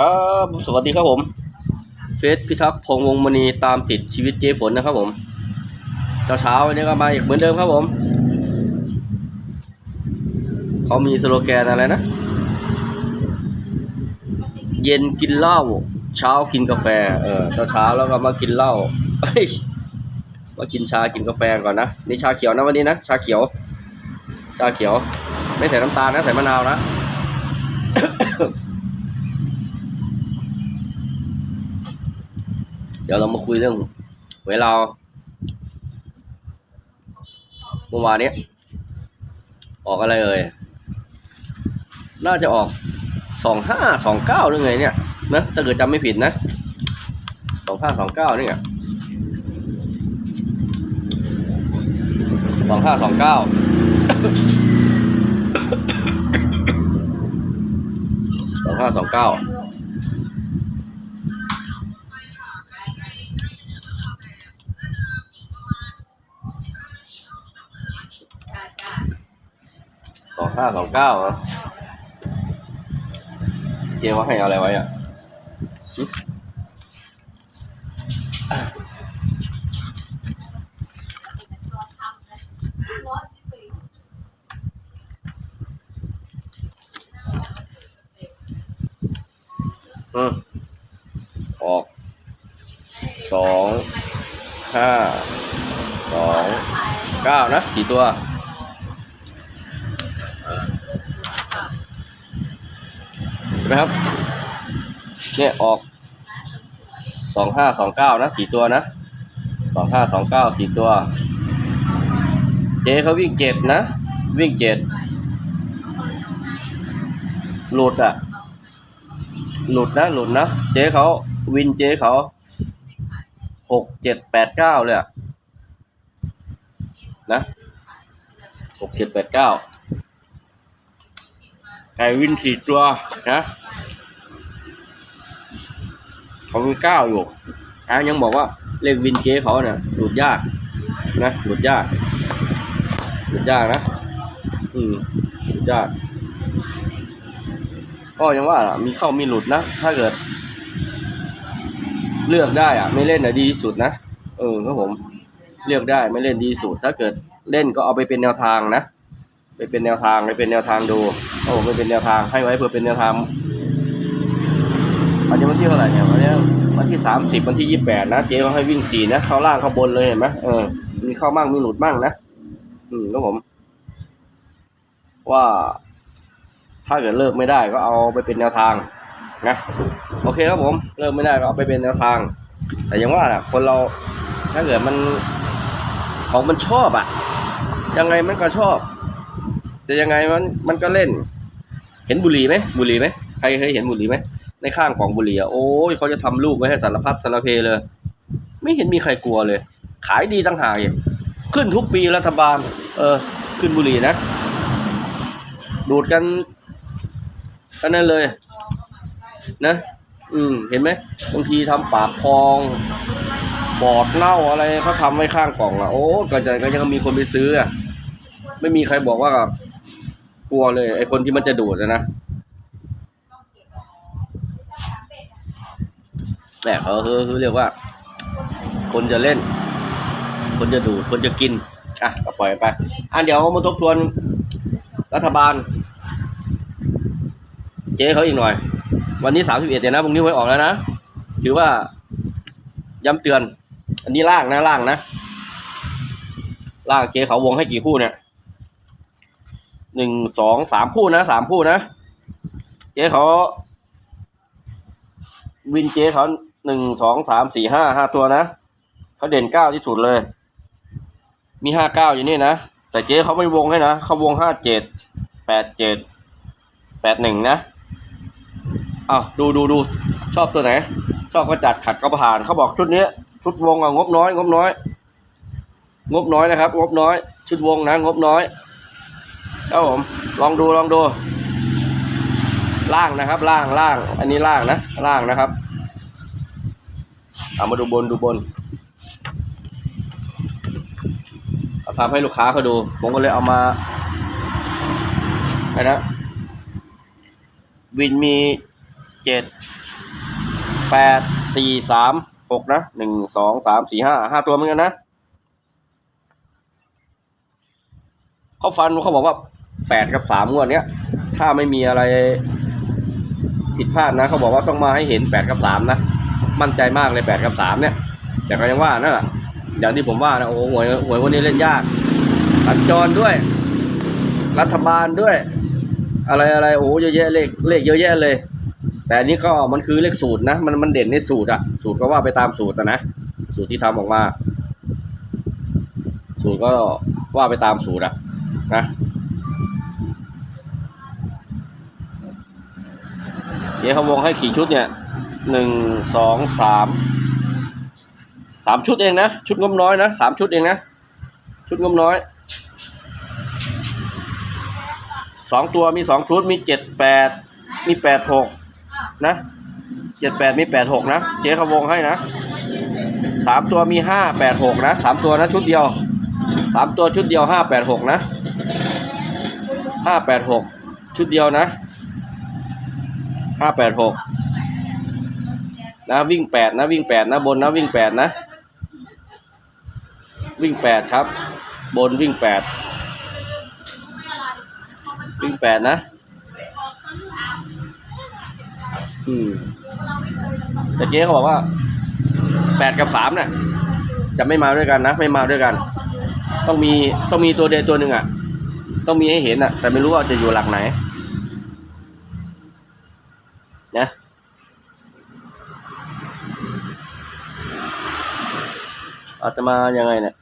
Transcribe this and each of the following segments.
ครับสวัสดีครับผมเฟสพิทักษ์พงษ์วงมณีตามติดชีวิตเจ๊ฝนนะครับผมเช้าเช้าวันนี้ก็มาอีกเหมือนเดิมครับผม เขามีสโลแกนอะไรนะ เย็นกินเหล้าเช้ากินกาแฟ เออเช้าเช้าแล้วก็มากินเหล้าเอ้ยมากินชากินกาแฟก่อนนะนี่ชาเขียวนะวันนี้นะชาเขียว ชาเขียว ไม่ใส่น้ำตาลนะใส่มะนาวนะ เดี๋ยวเรามาคุยเรื่องเวลาเมื่อวานนี้ ออกอะไรเอ่ย น่าจะออกสองห้าสองเก้าหรือไงเนี่ยนะถ้าเกิดจำไม่ผิดนะสองห้าสองเก้านี่ไงสองห้าสองเก้าสองห้าสองเก้า ห้าสองเก้าเหรอเจว่าให้อะไรไว้อะออกสองห้าสองเก้านะสี่ตัว เห็ นไหมครับ เนี่ยออกสองห้าสองเก้านะสี่ตัวนะสองห้าสองเก้าสี่ตัว เจ๊เขาวิ่งเจ็ดนะ วิ่งเจ็ดหลุดอะหลุดนะหลุดนะเจ๊เขาวินเจ๊เขาหกเจ็ดแปดเก้าเลยอะนะหกเจ็ดแปดเก้า ไก่วินสี่ตัวนะเขามีเก้าอยู่อ่ยังบอกว่าเลขวินเจเขาเนี่ยหลุดยากนะหลุดยากหลุดยากนะ อืมหลุดยาก ก็ยังว่ามีเข้ามีหลุดนะ ถ้าเกิด เลือกได้อะไม่เล่นอะดีที่สุดนะเออครับผมเลือกได้ไม่เล่นดีที่สุด ถ้าเกิดเล่นก็เอาไปเป็นแนวทางนะ ไปเป็นแนวทางไปเป็นแนวทางดู โอ้ไปเป็นแนวทางให้ไว้เพื่อเป็นแนวทางวันนี้วันที่เท่าไหร่เนี่ยวันนี้วันที่สามสิบวันที่ยี่แปดนะเจ๊เขาให้วิ่งสี่นะเข้าล่างเข้าบนเลยเห็นไหมเออมีเข้ามั่งมีหลุดมั่งนะอืมครับผม ว่า ถ้าเกิดเลิกไม่ได้ก็เอาไปเป็นแนวทางนะโอเคครับผมเลิกไม่ได้ก็เอาไปเป็นแนวทาง แต่อยังว่าน่ะคนเราถ้าเกิดมันของมันชอบอะยังไงมันก็ชอบ จะยังไงมันมันก็เล่น เห็นบุหรี่ไหมบุหรี่ไหมใครเคยเห็นบุหรี่ไหมในข้างกล่องบุหรี่อะโอ้ยเขาจะทำรูปไว้ให้สารพัดสารเพเลย ไม่เห็นมีใครกลัวเลย ขายดีตั้งหากขึ้นทุกปีรัฐบาล เออ ขึ้นบุหรี่นะ ดูดกันกันนั่นเลย นะ อืม เห็นไหมบางทีทำปากพองบอดเน่าอะไรเขาทำไว้ข้างกล่องอะโอ้ก็จะก็ยังมีคนไปซื้ออะไม่มีใครบอกว่า กลัวเลย ไอ้คนที่มันจะดูดอะนะแหมเขาคือคือเรียกว่า คนจะเล่น คนจะดูด คนจะกิน อะก็ปล่อยไป อะเดี๋ยวมาทบทวนรัฐบาล เจ๊เขาอีกหน่อย วันนี้สามสิบเอ็ดเนี่ยนะพรุ่งนี้ไว้ออกแล้วนะ ถือว่าย้ำเตือน อันนี้ล่างนะล่างนะล่างเจ๊เขาวงให้กี่คู่เนี่ย หนึ่งสองสามคู่นะสามคู่นะ เจ๊เขาวินเจ๊เขาหนึ่งสองสามสี่ห้าห้าตัวนะเขาเด่นเก้าที่สุดเลย มีห้าเก้าอยู่นี่นะ แต่เจ๊เขาไม่วงให้นะเขาวงห้าเจ็ดแปดเจ็ดแปดหนึ่งนะอ้าวดูดูดูชอบตัวไหน ชอบก็จัดขัดก็ผ่านเขาบอกชุดนี้ชุดวงอะงบน้อย งบน้อย งบน้อยนะครับ งบน้อย ชุดวงนะงบน้อย ครับผมลองดูลองดู ล่างนะครับ ล่างล่าง อันนี้ล่างนะล่างนะครับเอามาดูบนดูบนเอาทำให้ลูกค้าเขาดู ผมก็เลยเอามาไอ้นะวินมีเจ็ดแปดสี่สามหกนะหนึ่งสองสามสี่ห้าห้าตัวเหมือนกันนะ เขาฟันเขาบอกว่าแปดกับสามงวดเนี้ย ถ้าไม่มีอะไรผิดพลาดนะ เขาบอกว่าต้องมาให้เห็นแปดกับสามนะ มั่นใจมากเลยแปดกับสามเนี่ย แต่ก็ยังว่านั่นแหละอย่างที่ผมว่านะโอ้หวยหวยวันนี้เล่นยากสัญจรด้วย รัฐบาลด้วย อะไรอะไรโอ้เยอะแยะเลขเลขเยอะแยะเลย แต่นี้ก็มันคือเลขสูตรนะ มันมันเด่นในสูตรอะสูตรก็ว่าไปตามสูตรอะนะสูตรที่ทำออกมา สูตรก็ว่าไปตามสูตรอะ นะเจ๊เขาวงให้ขี่ชุดเนี่ยหนึ่งสองสามสามชุดเองนะ ชุดงบน้อยนะสามชุดเองนะ ชุดงบน้อยสองตัวมีสองชุดมีเจ็ดแปดมีแปดหกนะเจ็ดแปดมีแปดหกนะ เจ๊เขาวงให้นะสามตัวมีห้าแปดหกนะสามตัวนะชุดเดียวสามตัวชุดเดียวห้าแปดหกนะ ห้าแปดหกชุดเดียวนะห้าแปดหกนะวิ่งแปดนะวิ่งแปดนะบนนะวิ่งแปดนะ วิ่งแปดครับ บนวิ่งแปดวิ่งแปดนะอืมแต่เจ๊เขาบอกว่าแปดกับสามเนี่ยจะไม่มาด้วยกันนะ ไม่มาด้วยกัน ต้องมีต้องมีตัวเดตัวหนึ่งอะ ต้องมีให้เห็นอะแต่ไม่รู้ว่าจะอยู่หลักไหนนะอาจจะมายังไงเนี่ย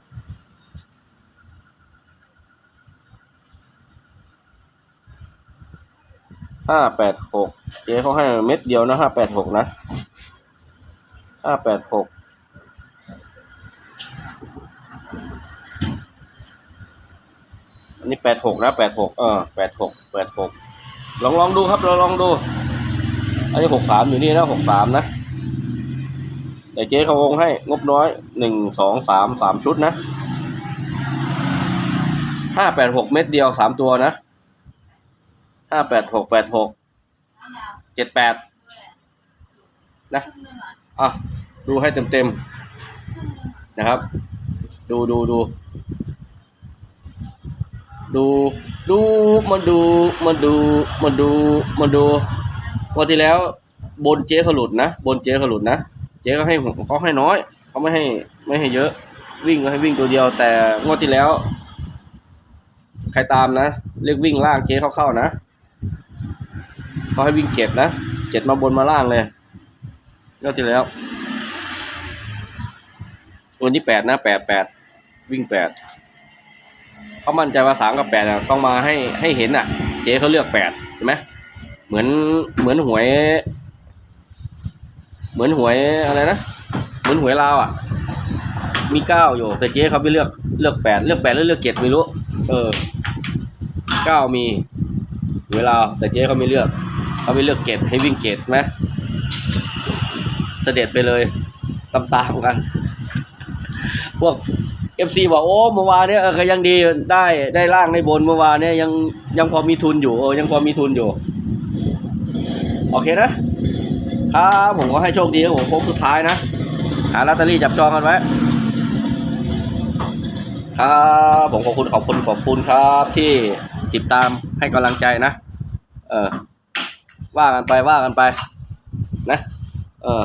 ห้าแปดหกเจ๊เขาให้เม็ดเดียวนะห้าแปดหกนะห้าแปดหก อันนี้แปดหกนะแปดหกเออแปดหกแปดหกลองลองดูครับเราลองดู อันนี้หกสามอยู่นี่นะหกสามนะแต่เจ๊เขาวงให้งบน้อยหนึ่งสองสามสามชุดนะห้าแปดหกเม็ดเดียวสามตัวนะห้าแปดหกแปดหกเจ็ดแปดนะอะดูให้เต็มเต็มๆนะครับ ดูดูดู ดูดูมาดูมาดูมาดูมาดูวันที่แล้วบนเจ๊เขาหลุดนะ บนเจ๊เขาหลุดนะ เจ๊ก็ให้เขาให้น้อยเขาไม่ให้ไม่ให้เยอะ วิ่งก็ให้วิ่งตัวเดียว แต่งวดที่แล้ว ใครตามนะเรียกวิ่งล่างเจ๊เขาเข้านะเขาให้วิ่งเจ็ดนะเจ็ดมาบนมาล่างเลยงวดที่แล้วตัวนี้แปดนะแปดแปดวิ่งแปด เขามั่นใจว่าสามกับแปดอะต้องมาให้ให้เห็นอะ เจ๊เขาเลือกแปดใช่ไหมเหมือนเหมือนหวย เหมือนหวยอะไรนะเหมือนหวยลาวอะ มีเก้าอยู่ แต่เจ๊เขาไปเลือกเลือกแปดเลือกแปดหรือเลือกเจ็ดไม่รู้ เออเก้ามีหวยลาวแต่เจ๊เขาไม่เลือกเขาไปเลือกเจ็ดให้วิ่งเจ็ดไหมเสด็จไปเลยตามตามๆกัน พวก อฟซีบอกโอ้เมื่อวานเนี้ยเออก็ยังดีได้ได้ล่างในบนเมื่อวานเนี้ยยังยังพอมีทุนอยู่เออยังพอมีทุนอยู่ โอเคนะครับผมก็ให้โชคดีครับผมโค้งสุดท้ายนะหาลอตเตอรี่จับจองกันไว้ครับผมขอบคุณขอบคุณขอบคุณครับที่ติดตามให้กำลังใจนะ เออว่ากันไปว่ากันไปนะ เออ